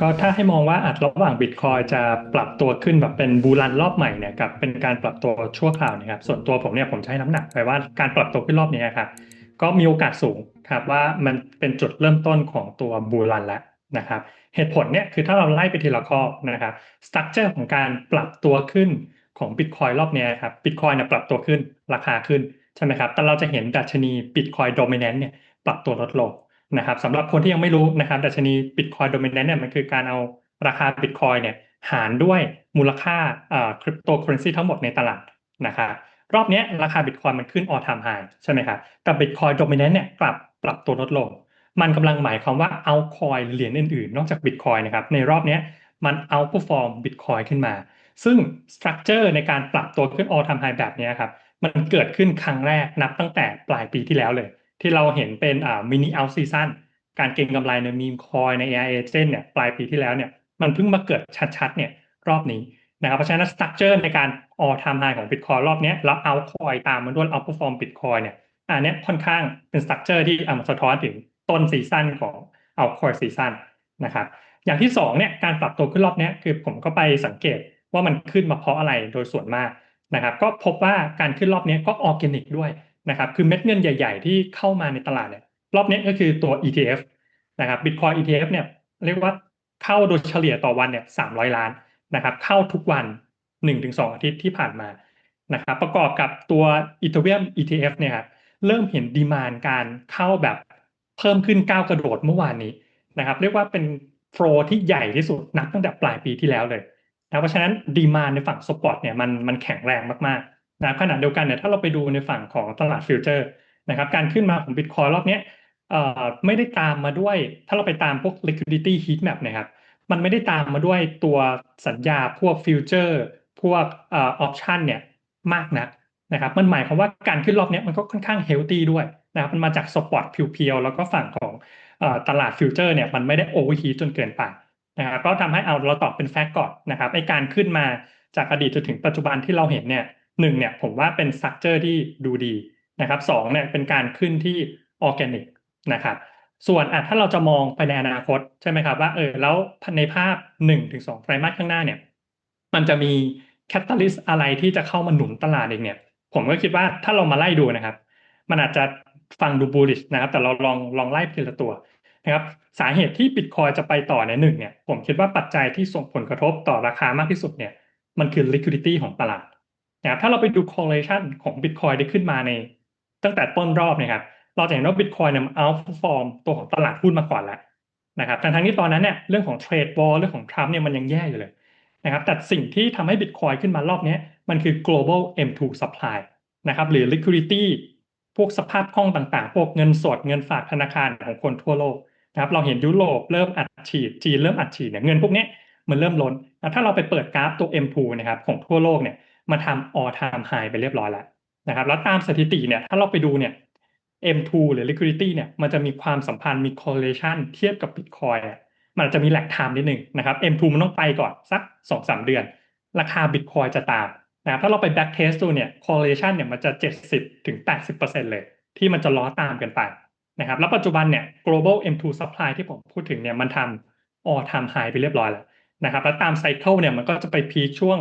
ก็ถ้าให้มองว่าอัดระหว่างบิตคอยจะปรับตัวขึ้นแบบเป็นบูรันรอบใหม่เนี่ยกับเป็นการปรับตัวชั่วคราวนะครับส่วนตัวผมเนี่ยผมใช้น้ำหนักไปว่าการปรับตัวขึ้นรอบนี้ครับก็มีโอกาสสูงครับว่ามันเป็นจุดเริ่มต้นของตัวบูรันแล้วนะครับเหตุผลเนี่ยคือถ้าเราไล่ไปทีละข้อนะครับสตั๊กเจอร์ของการปรับตัวขึ้นของบิตคอยรอบนี้ครับบิตคอยเนี่ยปรับตัวขึ้นราคาขึ้นใช่ไหมครับแต่เราจะเห็นดัชนีบิตคอยโดมิเนนต์เนี่ยปรับตัวลดลง นะครับสำหรับคนที่ยังไม่รู้นะครับดัชนี Bitcoin Dominance เนี่ยมันคือการเอาราคา Bitcoin เนี่ยหารด้วยมูลค่าคริปโตเคอเรนซีทั้งหมดในตลาดนะครับรอบนี้ราคา Bitcoin มันขึ้น all time high ใช่ไหมครับแต่ Bitcoin Dominance เนี่ยกลับปรับตัวลดลง มันกำลังหมายความว่าเอาคอยเหรียญอื่นๆ นอกจาก Bitcoin นะครับในรอบนี้มันเอาผู้ฟอร์ม Bitcoin ขึ้นมา ซึ่งสตรัคเจอร์ในการปรับตัวขึ้น all time high แบบนี้ครับมันเกิดขึ้นครั้งแรกนับตั้งแต่ปลายปีที่แล้วเลย ที่เราเห็นเป็นอ่ามินิเอาซีซันการเก็งกำไรในมีมคอยใน AI Agent เนี่ยปลายปีที่แล้วเนี่ยมันเพิ่งมาเกิดชัดๆเนี่ยรอบนี้นะครับเพราะฉะนั้นสตั๊กเจอร์ในการออทามไฮของ Bitcoin รอบนี้แล้วเอาคอยตามมันด้วยเอาพอฟอร์มบิตคอยเนี่ยอันนี้ค่อนข้างเป็นสตั๊กเจอร์ที่อ่าสะท้อนถึงต้นซีซั่นของเอาคอยซีซั่นนะครับอย่างที่2เนี่ยการปรับตัวขึ้นรอบนี้คือผมก็ไปสังเกตว่ามันขึ้นมาเพราะอะไรโดยส่วนมากนะครับก็พบว่าการขึ้นรอบนี้ก็ออร์แกนิกด้วย นะครับคือเม็ดเงินใหญ่ ๆ ที่เข้ามาในตลาดเนี่ยรอบนี้ก็คือตัว ETF นะครับ Bitcoin ETF เนี่ยเรียกว่าเข้าโดยเฉลี่ยต่อวันเนี่ยสามร้อยล้านนะครับเข้าทุกวันหนึ่งถึงสองอาทิตย์ที่ผ่านมานะครับประกอบกับตัว Ethereum ETF เนี่ยครับเริ่มเห็นดีมานการเข้าแบบเพิ่มขึ้นก้าวกระโดดเมื่อวานนี้นะครับเรียกว่าเป็นโฟลที่ใหญ่ที่สุดนับตั้งแต่ปลายปีที่แล้วเลยนะเพราะฉะนั้นดีมานในฝั่งสปอร์ตเนี่ยมันมันแข็งแรงมากๆ นะขณะเดียวกันเนี่ยถ้าเราไปดูในฝั่งของตลาดฟิวเจอร์นะครับการขึ้นมาของ Bitcoin รอบนี้ไม่ได้ตามมาด้วย ถ้าเราไปตามพวก liquidity heat map นะครับมันไม่ได้ตามมาด้วยตัวสัญญาพวกฟิวเจอร์พวกออปชันเนี่ยมากนักนะครับมันหมายความว่าการขึ้นรอบนี้มันก็ค่อนข้างเฮลตี้ด้วยนะครับมันมาจากสปอร์ตเพียวๆแล้วก็ฝั่งของตลาดฟิวเจอร์เนี่ยมันไม่ได้โอเวอร์ฮีทจนเกินไปนะครับก็ทำให้เอาเราตอบเป็นแฟกต์ก่อนนะครับไอการขึ้นมาจากอดีตจนถึงปัจจุบันที่เราเห็นเนี่ย หนึ่งเนี่ยผมว่าเป็นสักเจอร์ที่ดูดีนะครับสองเนี่ยเป็นการขึ้นที่ออร์แกนิกนะครับส่วนอะถ้าเราจะมองไปในอนาคตใช่ไหมครับว่าเออแล้วในภาพหนึ่งถึงสองไตรมาสข้างหน้าเนี่ยมันจะมีแคตตาลิสอะไรที่จะเข้ามาหนุนตลาดเองเนี่ยผมก็คิดว่าถ้าเรามาไล่ดูนะครับ มันอาจจะฟังดูบูลิชนะครับ แต่เราลองลองไล่ทีละตัวนะครับสาเหตุที่บิตคอยจะไปต่อในหนึ่งเนี่ยผมคิดว่าปัจจัยที่ส่งผลกระทบต่อราคามากที่สุดเนี่ยมันคือ liquidity ของตลาด นะครับถ้าเราไปดู correlation ของ Bitcoin ได้ขึ้นมาใน ตั้งแต่ต้นรอบนะครับเราจะเห็นว่าบิตคอยเนี่ยเอาฟอร์มตัวของตลาดหุ้นมาก่อนแล้วนะครับทั้งทั้งที่ตอนนั้นเนี่ยเรื่องของเทรดบอลเรื่องของทรัมป์เนี่ยมันยังแย่อยู่เลยนะครับแต่สิ่งที่ทำให้บิตคอยขึ้นมารอบนี้มันคือ global M2 supply นะครับหรือ liquidity พวกสภาพคล่องต่างๆ พวกเงินสดเงินฝากธนาคารของคนทั่วโลกนะครับเราเห็นยุโรปเริ่มอัดฉีดจีนเริ่มอัดฉีดเนี่ยเงินพวกนี้มันเริ่มล้น ถ้าเราไปเปิดกราฟตัว M2 นะครับของทั่วโลกเนี่ย มาทำ all time high ไปเรียบร้อยแล้วนะครับ แล้วตามสถิติเนี่ย ถ้าเราไปดูเนี่ย M2 หรือ liquidity เนี่ย มันจะมีความสัมพันธ์มี correlation เทียบกับ Bitcoin มันจะมีแหลกไทม์นิดหนึ่งนะครับ M2 มันต้องไปก่อนสักสองสามเดือน ราคา Bitcoin จะตามนะครับถ้าเราไป back test ดูเนี่ย correlation เนี่ยมันจะ 70ถึง80%เลยที่มันจะล้อตามกันไปนะครับแล้วปัจจุบันเนี่ย global M2 supply ที่ผมพูดถึงเนี่ยมันทำ all time high ไปเรียบร้อยแล้วนะครับแล้วตามไซเคิลเนี่ยมันก็จะไปพีคช่วง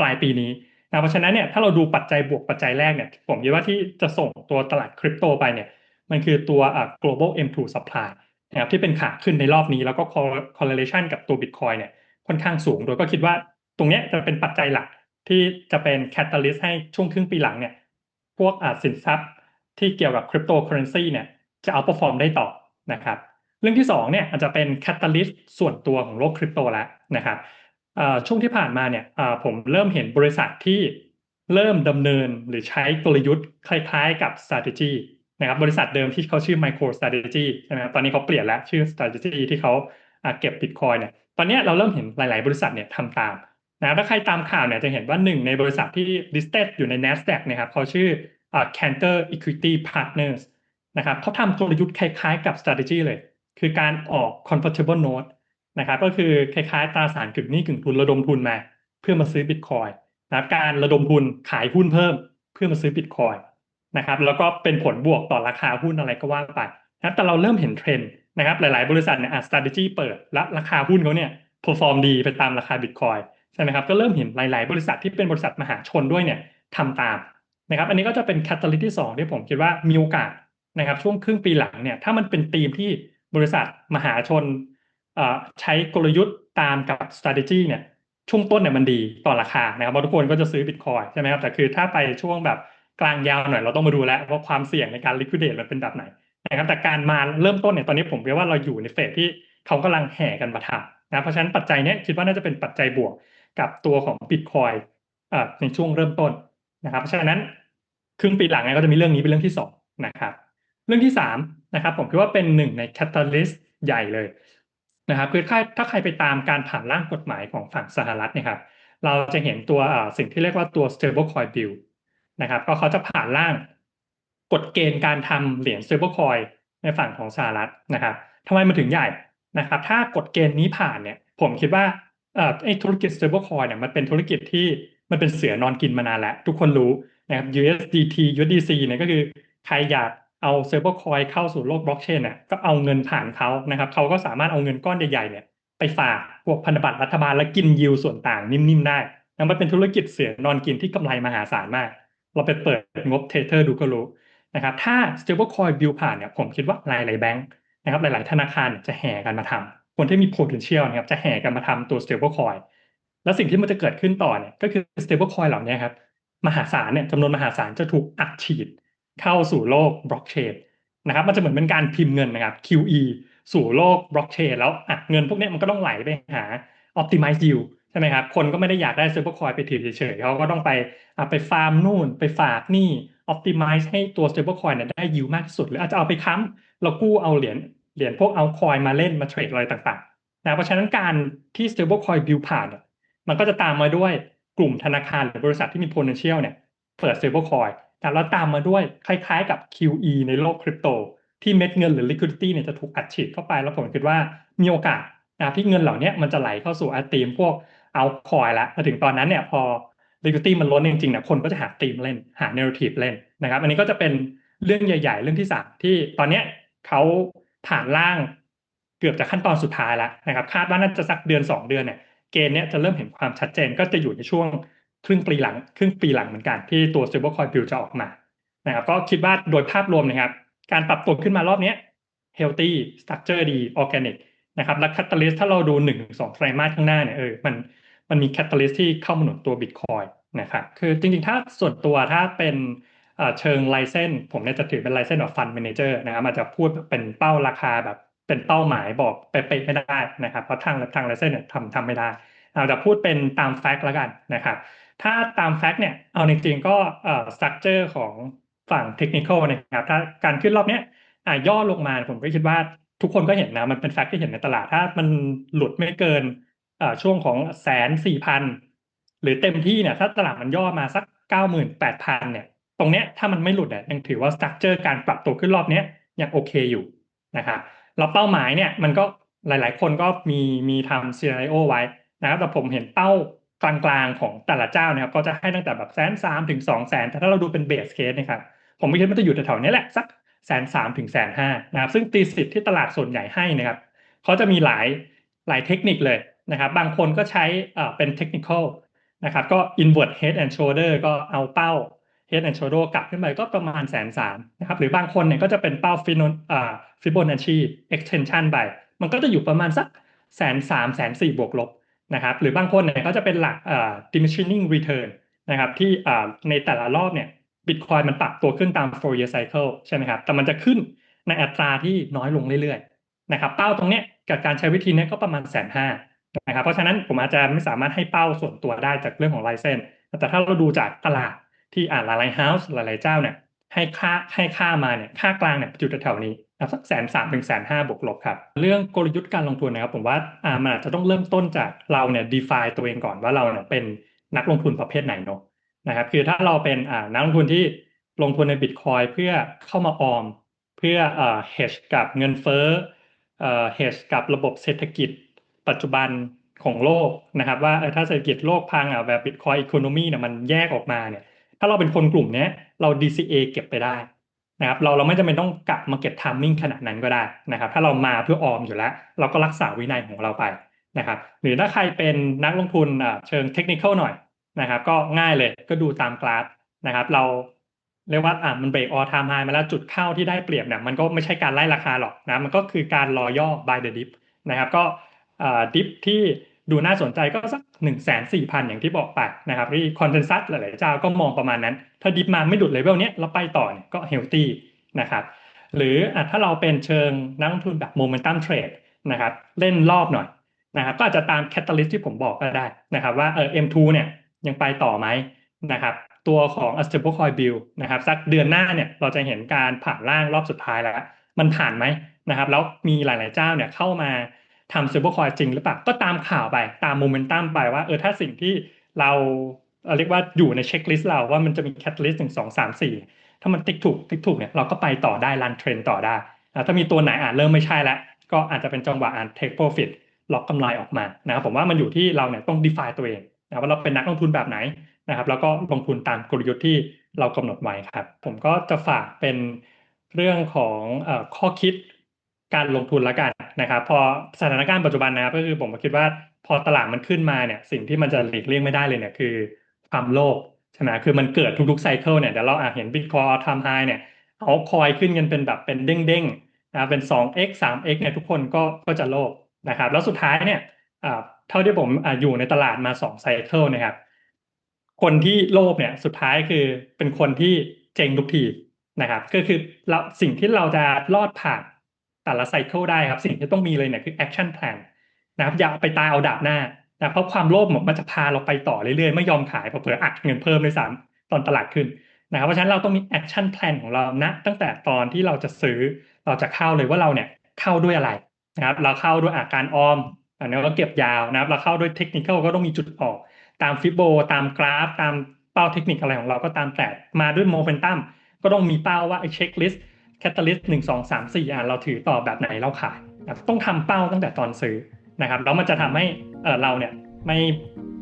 ปลายปีนี้นะเพราะฉะนั้นเนี่ยถ้าเราดูปัจจัยบวกปัจจัยแรกเนี่ยผมคิดว่าที่จะส่งตัวตลาดคริปโตไปเนี่ยมันคือตัว global M2 supply นะครับที่เป็นขาขึ้นในรอบนี้แล้วก็ correlation กับตัว Bitcoin เนี่ยค่อนข้างสูง โดยก็คิดว่าตรงนี้จะเป็นปัจจัยหลักที่จะเป็น catalyst ให้ช่วงครึ่งปีหลังเนี่ยพวกสินทรัพย์ที่เกี่ยวกับคริปโตเคอเรนซีเนี่ยจะเอา perform ได้ต่อนะครับ เรื่องที่2เนี่ยอาจจะเป็น catalyst ส่วนตัวของโลกคริปโตแล้วนะครับ ช่วงที่ผ่านมาเนี่ยผมเริ่มเห็นบริษัทที่เริ่มดำเนินหรือใช้กลยุทธ์คล้ายๆกับ strategy นะครับบริษัทเดิมที่เขาชื่อ micro strategy ใช่ไหมตอนนี้เขาเปลี่ยนแล้วชื่อ strategy ที่เขาเก็บ bitcoin เนี่ยตอนนี้เราเริ่มเห็นหลาย ๆ บริษัทเนี่ยทำตามนะถ้าใครตามข่าวเนี่ยจะเห็นว่าหนึ่งในบริษัทที่ listed อยู่ใน NASDAQ นะครับเขาชื่อ Cantor Equity Partners นะครับเขาทำกลยุทธ์คล้ายๆกับ strategy เลย คือการออก convertible note นะครับก็คือคล้ายๆตราสารกึ่งหนี้กึ่งทุนระดมทุนมา เพื่อมาซื้อบิตคอยนะครับการระดมทุนขายหุ้นเพิ่ม เพื่อมาซื้อบิตคอยนะครับแล้วก็เป็นผลบวกต่อราคาหุ้นอะไรก็ว่าไปนะแต่เราเริ่มเห็นเทรนด์นะครับหลายๆ บริษัทเนี่ยอะ strategy เปิดและราคาหุ้นเขาเนี่ย perform ดีไปตามราคา Bitcoin ใช่ไหมครับก็เริ่มเห็นหลาย ๆ บริษัทที่เป็นบริษัทมหาชนด้วยเนี่ยทำตามนะครับ อันนี้ก็จะเป็น catalyst ที่2ที่ผมคิดว่ามีโอกาสนะครับช่วงครึ่งปีหลังเนี่ยถ้ามันเป็นธีมที่บริษัทมหาชน ใช้กลยุทธ์ตามกับ strategy เนี่ยช่วงต้นเนี่ยมันดีต่อราคานะครับทุกคนก็จะซื้อ Bitcoin ใช่ไหมครับแต่คือถ้าไปช่วงแบบกลางยาวหน่อยเราต้องมาดูแล้วว่าความเสี่ยงในการ liquidate มันเป็นแบบไหนนะครับแต่การมาเริ่มต้นเนี่ยตอนนี้ผมคิดว่าเราอยู่ในเฟสที่เขากำลังแห่กันมาทำนะเพราะฉะนั้นปัจจัยนี้คิดว่าน่าจะเป็นปัจจัยบวกกับตัวของ Bitcoin ในช่วงเริ่มต้นนะครับเพราะฉะนั้นครึ่งปีหลังก็จะมีเรื่องนี้เป็นเรื่องที่สองนะครับเรื่องที่สามนะครับผมคิดว่าเป็นหนึ่งในแคตตาลิสต์ใหญ่เลย นะครับคือถ้าถ้าใครไปตามการผ่านร่างกฎหมายของฝั่งสหรัฐเนี่ยครับ เราจะเห็นตัวสิ่งที่เรียกว่าตัว stablecoin bill นะครับ ก็เขาจะผ่านร่างกฎเกณฑ์การทำเหรียญ stablecoin ในฝั่งของสหรัฐนะครับทำไมมันถึงใหญ่นะครับ ถ้ากฎเกณฑ์นี้ผ่านเนี่ย ผมคิดว่าไอ้ธุรกิจ stablecoin เนี่ยมันเป็นธุรกิจที่มันเป็นเสือนอนกินมานานแล้ว ทุกคนรู้นะครับ USDT USDC เนี่ยก็คือใครอยาก เอา stablecoin เข้าสู่โลกบล็อกเชนเนี่ยก็เอาเงินผ่านเขานะครับเขาก็สามารถเอาเงินก้อนใหญ่ๆเนี่ยไปฝากพวกพันธบัตรรัฐบาลแล้วกินยิวส่วนต่างนิ่มๆได้นะมันเป็นธุรกิจเสือนอนกินที่กำไรมหาศาลมาก เราไปเปิดงบเทเทอร์ดูก็รู้นะครับถ้า stablecoin bill ผ่านเนี่ยผมคิดว่าหลายๆแบงค์นะครับหลายๆ ธนาคารจะแห่กันมาทำคนที่มี potential นะครับจะแห่กันมาทำตัว stablecoin แล้วสิ่งที่มันจะเกิดขึ้นต่อเนี่ยก็คือ stablecoin เหล่านี้ครับมหาศาลเนี่ยจำนวนมหาศาลจะถูกอัดฉีด เข้าสู่โลกบล็อกเชนนะครับมันจะเหมือนเป็นการพิมพ์เงินนะครับ QE สู่โลกบล็อกเชนแล้วอะเงินพวกนี้มันก็ต้องไหลไปหา optimize yield ใช่ไหมครับ คนก็ไม่ได้อยากได้เซิร์ฟเวอร์คอยไปถือเฉยๆเขาก็ต้องไปอะไปฟาร์มนู่น ไปฝากนี่ optimize ให้ตัว stablecoin เนี่ยได้ยิวมากที่สุด หรืออาจจะเอาไปค้ำเรากู้เอาเหรียญเหรียญพวกเอาคอยมาเล่นมาเทรดอะไรต่างๆนะเพราะฉะนั้นการที่ stablecoin บิลผ่านเนี่ยมันก็จะตามมาด้วยกลุ่มธนาคารหรือบริษัทที่มี potential เนี่ยเปิด stablecoin แต่แล้วตามมาด้วยคล้ายๆกับ QE ในโลกคริปโต ที่เม็ดเงินหรือ liquidity เนี่ยจะถูกอัดฉีดเข้าไป แล้วผมคิดว่ามีโอกาสนะที่เงินเหล่านี้มันจะไหลเข้าสู่อาตีมพวกเอาคอยล้วมาถึงตอนนั้นเนี่ยพอ liquidity มันล้นจริงๆเนี่ยคนก็จะหาธีมเล่นหา narrative เล่นนะครับ อันนี้ก็จะเป็นเรื่องใหญ่ ๆ เรื่องที่สามที่ตอนเนี้ยเขาผ่านร่างเกือบจะขั้นตอนสุดท้ายแล้วนะครับ คาดว่าน่าจะสักเดือนสองเดือนเนี่ยเกณฑ์เนี้ยจะเริ่มเห็นความชัดเจนก็จะอยู่ในช่วง ครึ่งปีหลังครึ่งปีหลังเหมือนกันที่ตัว stablecoin bill จะออกมานะครับก็คิดว่าโดยภาพรวมนะครับ การปรับตัวขึ้นมารอบนี้ healthy structure ดี organic นะครับและ catalyst ถ้าเราดูหนึ่งสองไตรมาสข้างหน้าเนี่ยเออมันมันมีแคตตาลิสที่เข้ามาหนุนตัวบิตคอยนะครับคือจริงๆ ถ้าส่วนตัวถ้าเป็นเชิงไลเซนผมเนี่ยจะถือเป็นไลเซนแบบฟันเมนเจอร์นะครับอาจจะพูดเป็นเป้าราคาแบบเป็นเป้าหมายบอกเป๊ะๆไม่ได้นะครับเพราะทางทางไลเซนเนี่ยทำทำไม่ได้เราจะพูดเป็นตามแฟกต์แล้วกันนะครับ ถ้าตามแฟกต์เนี่ยเอาจริงๆก็เอ่อสตรัคเจอร์ของฝั่งเทคนิคนะครับถ้าการขึ้นรอบเนี้ยอ่าย่อลงมาผมก็คิดว่าทุกคนก็เห็นนะมันเป็นแฟกต์ที่เห็นในตลาดถ้ามันหลุดไม่เกินช่วงของแสนสี่พันหรือเต็มที่เนี่ยถ้าตลาดมันย่อมาสักเก้าหมื่นแปดพันเนี่ย ตรงเนี้ยถ้ามันไม่หลุดเนี่ยยังถือว่าสตรัคเจอร์การปรับตัวขึ้นรอบเนี้ยยังโอเคอยู่นะครับเราเป้าหมายเนี่ยมันก็หลาย ๆ คนก็มีมีทำซีนารีโอไว้นะครับแต่ผมเห็นเป้า กลางๆของแต่ละเจ้าเนี่ยก็จะให้ตั้งแต่แบบแสนสามถึงสองแสนแต่ถ้าเราดูเป็นเบสเคสนะครับผมไม่คิดว่าจะอยู่แถวๆนี้แหละสักแสนสามถึงแสนห้านะครับซึ่งตีสิทธิ์ที่ตลาดส่วนใหญ่ให้นะครับเขาจะมีหลายหลายเทคนิคเลยนะครับ บางคนก็ใช้เป็นเทคนิคอลนะครับก็ invert head and shoulder ก็เอาเป้า head and shoulder กลับขึ้นไปก็ประมาณแสนสามนะครับหรือบางคนเนี่ยก็จะเป็นเป้าฟิโนอ่าฟิโบนัชชี extension ไป มันก็จะอยู่ประมาณสักแสนสามแสนสี่บวกลบ นะครับหรือบางคนเนี่ยก็จะเป็นหลักอ่า diminishing return นะครับที่อ่าในแต่ละรอบเนี่ยบิตคอยมันปรับตัวขึ้นตาม four year cycle ใช่ไหมครับแต่มันจะขึ้นในอัตราที่น้อยลงเรื่อยๆนะครับเป้าตรงเนี้ยกับการใช้วิธีนี้ก็ประมาณแสนห้านะครับเพราะฉะนั้นผมอาจจะไม่สามารถให้เป้าส่วนตัวได้จากเรื่องของไลเซนแต่ถ้าเราดูจากตลาดที่อ่านหลายๆเฮาส์หลายๆเจ้าเนี่ยให้ค่าให้ค่ามาเนี่ยค่ากลางเนี่ยจุดแถวนี้ สักแสนสามถึงแสนห้าบวกลบครับ เรื่องกลยุทธ์การลงทุนนะครับ ผมว่าอ่ามันอาจจะต้องเริ่มต้นจากเราเนี่ย define ตัวเองก่อนว่าเราเนี่ยเป็นนักลงทุนประเภทไหนเนาะนะครับคือถ้าเราเป็นอ่านักลงทุนที่ลงทุนในบิตคอยเพื่อเข้ามาออม เพื่อเอ่อ hedge กับเงินเฟ้อเอ่อ hedge กับระบบเศรษฐกิจปัจจุบันของโลกนะครับ ว่าถ้าเศรษฐกิจโลกพังอะแบบบิตคอยอีโคโนมีเนี่ยมันแยกออกมาเนี่ย ถ้าเราเป็นคนกลุ่มนี้เรา DCA เก็บไปได้ นะครับเราเราไม่จำเป็นต้องกลับมาเก็ตทามมิ่งขนาดนั้นก็ได้นะครับ ถ้าเรามาเพื่อออมอยู่แล้ว เราก็รักษาวินัยของเราไปนะครับ หรือถ้าใครเป็นนักลงทุนเชิงเทคนิคหน่อยนะครับ ก็ง่ายเลยก็ดูตามกราฟนะครับ เราเรียกว่าอ่ามันเบรกออทามไฮมาแล้วจุดเข้าที่ได้เปรียบเนี่ยมันก็ไม่ใช่การไล่ราคาหรอกนะมันก็คือการรอย่อ buy the dip นะครับ ก็อ่าดิฟที่ ดูน่าสนใจก็สักหนึ่งแสนสี่พันอย่างที่บอกไปนะครับที่คอนเซนแซสหลายๆเจ้าก็มองประมาณนั้น ถ้าดิฟมาไม่ดุดเลเวลเนี้ยเราไปต่อเนี่ยก็เฮลตี้นะครับหรือถ้าเราเป็นเชิงนักลงทุนแบบโมเมนตัมเทรดนะครับเล่นรอบหน่อยนะครับก็อาจจะตามแคตตาลิสที่ผมบอกก็ได้นะครับว่าเออ M2 เนี่ยยังไปต่อไหมนะครับตัวของ a s t a b l e Coin Bill นะครับสักเดือนหน้าเนี่ยเราจะเห็นการผ่านล่างรอบสุดท้ายแล้ว มันผ่านไหมนะครับแล้วมีหลาย ๆ เจ้าเนี่ยเข้ามา ทำ stable coin จริงหรือเปล่าก็ตามข่าวไปตามโมเมนตัมไปว่าเออถ้าสิ่งที่เราเรียกว่าอยู่ในเช็คลิสต์เราว่ามันจะมีแคตลิสต์หนึ่งสองสามสี่ถ้ามันติ๊กถูกติ๊กถูกเนี่ยเราก็ไปต่อได้รันเทรนต่อได้ถ้ามีตัวไหนอ่านเริ่มไม่ใช่แล้วก็อาจจะเป็นจังหวะอ่าน take profit ล็อกกำไรออกมานะครับผมว่ามันอยู่ที่เราเนี่ยต้อง define ตัวเองนะว่าเราเป็นนักลงทุนแบบไหนนะครับ แล้วก็ลงทุนตามกลยุทธ์ที่เรากำหนดไว้ครับ ผมก็จะฝากเป็นเรื่องของอข้อคิดการลงทุนละกัน นะครับพอสถานการณ์ปัจจุบันนะครับก็คือผมคิดว่าพอตลาดมันขึ้นมาเนี่ยสิ่งที่มันจะหลีกเลี่ยงไม่ได้เลยเนี่ยคือความโลภใช่ไหมคือมันเกิดทุกๆไซเคิลเนี่ยเดี๋ยวเราอาจเห็นบิตคอยทำไฮเนี่ยเอาคอยขึ้นกันเป็นแบบเป็นเด้งๆนะเป็น 2x 3x เนี่ยทุกคนก็ก็จะโลภนะครับแล้วสุดท้ายเนี่ยเท่าที่ผมออยู่ในตลาดมา2ไซเคิลนะครับคนที่โลภเนี่ยสุดท้ายคือเป็นคนที่เจงทุกทีนะครับก็คือเราสิ่งที่เราจะรอดผ่าน แต่ละไซเคิลได้ครับ สิ่งที่ต้องมีเลยเนี่ยคือ action plan นะครับอย่าไปตายเอาดาบหน้านะเพราะความโลภมันจะพาเราไปต่อเรื่อยๆ ไม่ยอมขายเผลออัดเงินเพิ่มเลยซ้ำตอนตลาดขึ้นนะครับเพราะฉะนั้นเราต้องมี action plan ของเรานะตั้งแต่ตอนที่เราจะซื้อเราจะเข้าเลยว่าเราเนี่ยเข้าด้วยอะไรนะครับเราเข้าด้วยอาการออมอันนี้ก็เก็บยาวนะครับ เราเข้าด้วยเทคนิคก็ต้องมีจุดออกตามฟิโบตามกราฟ ตามเป้าเทคนิคอะไรของเราก็ตามแต่มาด้วยโมเมนตัมก็ต้องมีเป้าว่าไอ้เช็คลิสต์ แคตตาลิสต์หนึ่งสองสามสี่อะเราถือต่อแบบไหนเราขายต้องทำเป้าตั้งแต่ตอนซื้อนะครับแล้วมันจะทำให้เออเราเนี่ยไม่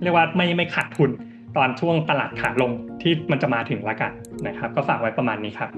เรียกว่าไม่ไม่ขาดทุนตอนช่วงตลาดขาลงที่มันจะมาถึงละกันนะครับ ก็ฝากไว้ประมาณนี้ครับ